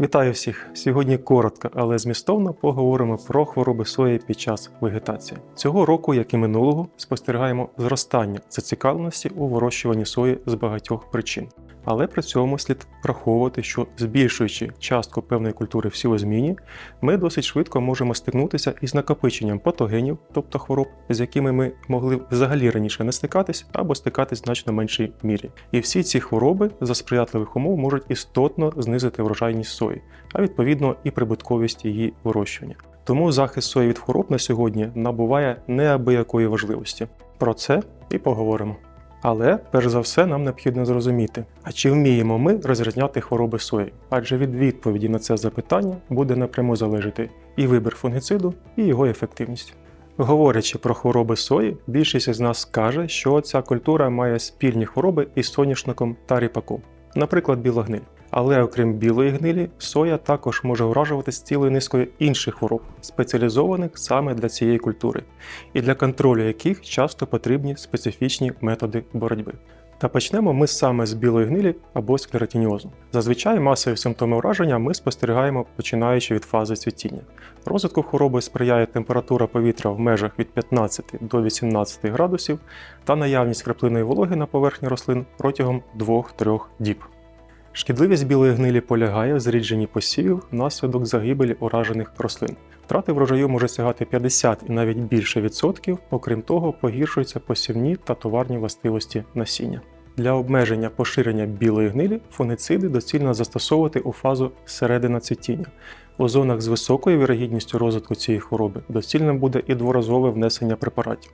Вітаю всіх! Сьогодні коротко, але змістовно поговоримо про хвороби сої під час вегетації. Цього року, як і минулого, спостерігаємо зростання зацікавленості у вирощуванні сої з багатьох причин. Але при цьому слід враховувати, що збільшуючи частку певної культури в сівозміні, ми досить швидко можемо стикнутися із накопиченням патогенів, тобто хвороб, з якими ми могли взагалі раніше не стикатись або стикатись в значно меншій мірі. І всі ці хвороби за сприятливих умов можуть істотно знизити врожайність сої, а відповідно і прибутковість її вирощування. Тому захист сої від хвороб на сьогодні набуває неабиякої важливості. Про це і поговоримо. Але перш за все нам необхідно зрозуміти, а чи вміємо ми розрізняти хвороби сої? Адже від відповіді на це запитання буде напряму залежати і вибір фунгіциду, і його ефективність. Говорячи про хвороби сої, більшість із нас каже, що ця культура має спільні хвороби із соняшником та ріпаком, наприклад, біла гниль. Але окрім білої гнилі, соя також може вражуватись цілою низкою інших хвороб, спеціалізованих саме для цієї культури, і для контролю яких часто потрібні специфічні методи боротьби. Та почнемо ми саме з білої гнилі або склеротиніозу. Зазвичай масові симптоми ураження ми спостерігаємо починаючи від фази цвітіння. Розвитку хвороби сприяє температура повітря в межах від 15 до 18 градусів та наявність краплиної вологи на поверхні рослин протягом 2-3 діб. Шкідливість білої гнилі полягає в зрідженні посівів внаслідок загибелі уражених рослин. Втрати врожаю можуть сягати 50 і навіть більше відсотків, окрім того, погіршуються посівні та товарні властивості насіння. Для обмеження поширення білої гнилі фунгициди доцільно застосовувати у фазу середина цвітіння. У зонах з високою вірогідністю розвитку цієї хвороби доцільним буде і дворазове внесення препаратів.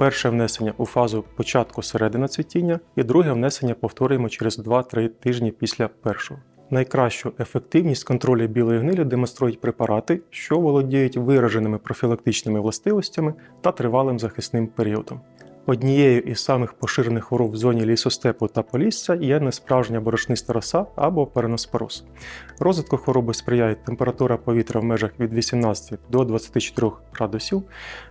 Перше внесення у фазу початку середина цвітіння, і друге внесення повторюємо через 2-3 тижні після першого. Найкращу ефективність контролю білої гнилі демонструють препарати, що володіють вираженими профілактичними властивостями та тривалим захисним періодом. Однією із самих поширених хвороб в зоні лісостепу та полісся є несправжня борошниста роса або переноспороз. Розвитку хвороби сприяє температура повітря в межах від 18 до 24 градусів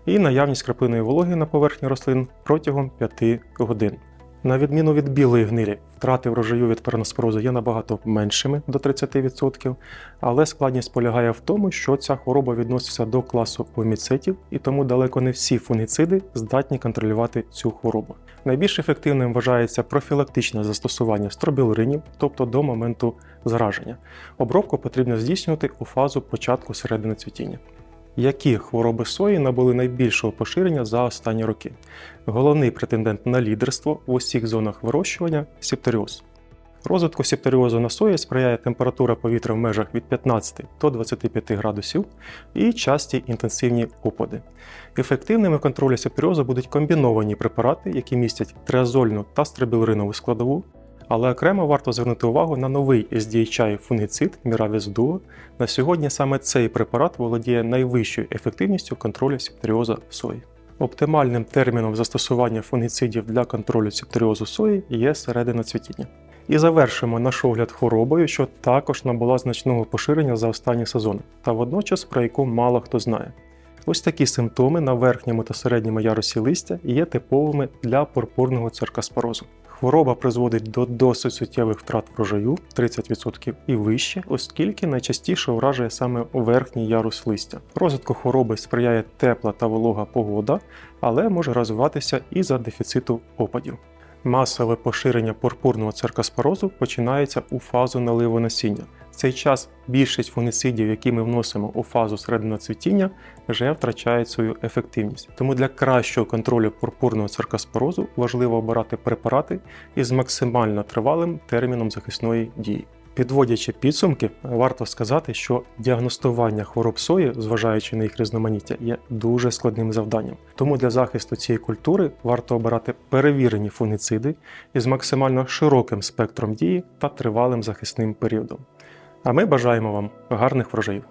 і наявність краплиної вологи на поверхні рослин протягом 5 годин. На відміну від білої гнилі, втрати врожаю від переноспорозу є набагато меншими до 30%, але складність полягає в тому, що ця хвороба відноситься до класу поміцетів, і тому далеко не всі фунгіциди здатні контролювати цю хворобу. Найбільш ефективним вважається профілактичне застосування стробілуринів, тобто до моменту зараження. Обробку потрібно здійснювати у фазу початку середини цвітіння. Які хвороби сої набули найбільшого поширення за останні роки? Головний претендент на лідерство в усіх зонах вирощування септоріоз. Розвитку септоріозу на сої сприяє температура повітря в межах від 15 до 25 градусів і часті інтенсивні опади. Ефективними в контролі септоріозу будуть комбіновані препарати, які містять триазольну та стрибілринову складову, але окремо варто звернути увагу на новий SDHI фунгіцид Miravis Duo. На сьогодні саме цей препарат володіє найвищою ефективністю контролю септоріоза сої. Оптимальним терміном застосування фунгіцидів для контролю септоріозу сої є середина цвітіння. І завершимо наш огляд хворобою, що також набула значного поширення за останні сезони, та водночас про яку мало хто знає. Ось такі симптоми на верхньому та середньому ярусі листя є типовими для пурпурного циркаспорозу. Хвороба призводить до досить суттєвих втрат врожаю 30% і вище, оскільки найчастіше вражує саме верхній ярус листя. Розвитку хвороби сприяє тепла та волога погода, але може розвиватися і за дефіциту опадів. Масове поширення пурпурного циркаспорозу починається у фазу наливу насіння. Цей час більшість фунгіцидів, які ми вносимо у фазу середини цвітіння, вже втрачають свою ефективність. Тому для кращого контролю пурпурного циркаспорозу важливо обирати препарати із максимально тривалим терміном захисної дії. Підводячи підсумки, варто сказати, що діагностування хвороб сої, зважаючи на їх різноманіття, є дуже складним завданням. Тому для захисту цієї культури варто обирати перевірені фунгіциди із максимально широким спектром дії та тривалим захисним періодом. А ми бажаємо вам гарних врожаїв!